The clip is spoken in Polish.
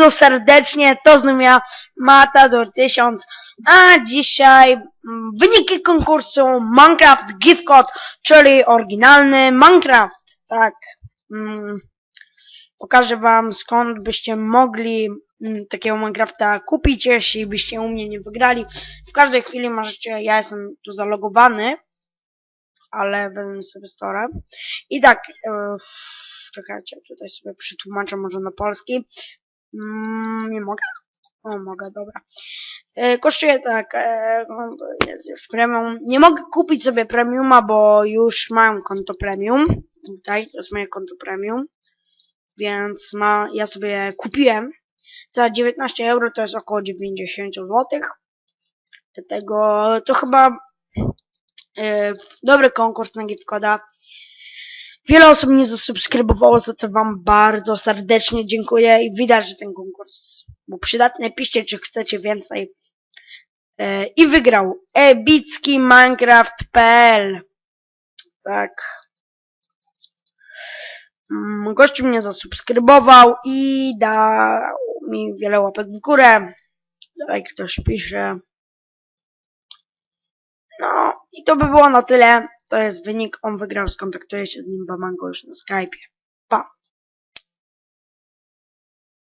bardzo serdecznie. To znów ja, Matador 1000. A dzisiaj mm, wyniki konkursu Minecraft Gift Code, czyli oryginalny Minecraft. Tak. Mm, Pokażę wam skąd byście mogli mm, takiego Minecrafta kupić, jeśli byście u mnie nie wygrali. W każdej chwili możecie, ja jestem tu zalogowany, ale wezmę sobie storę. I tak, e, czekajcie, tutaj sobie przetłumaczę może na polski. Mm, nie mogę? O, mogę, dobra. E, kosztuje tak, e, no, jest już premium. Nie mogę kupić sobie premiuma, bo już mam konto premium. Tutaj, to jest moje konto premium. Więc ma, ja sobie kupiłem za 19 euro, to jest około 90 zł. Dlatego to chyba e, dobry konkurs na Giftcoda. Wiele osób mnie zasubskrybowało, za co wam bardzo serdecznie dziękuję i widać, że ten konkurs był przydatny. Piszcie, czy chcecie więcej. E, I wygrał epicki Minecraft.pl Tak. Mm, Gościu mnie zasubskrybował i dał mi wiele łapek w górę. Dalej ktoś pisze. No i to by było na tyle. To jest wynik. On wygrał. Skontaktuję się z nim, bo mam go już na Skype'ie. Pa.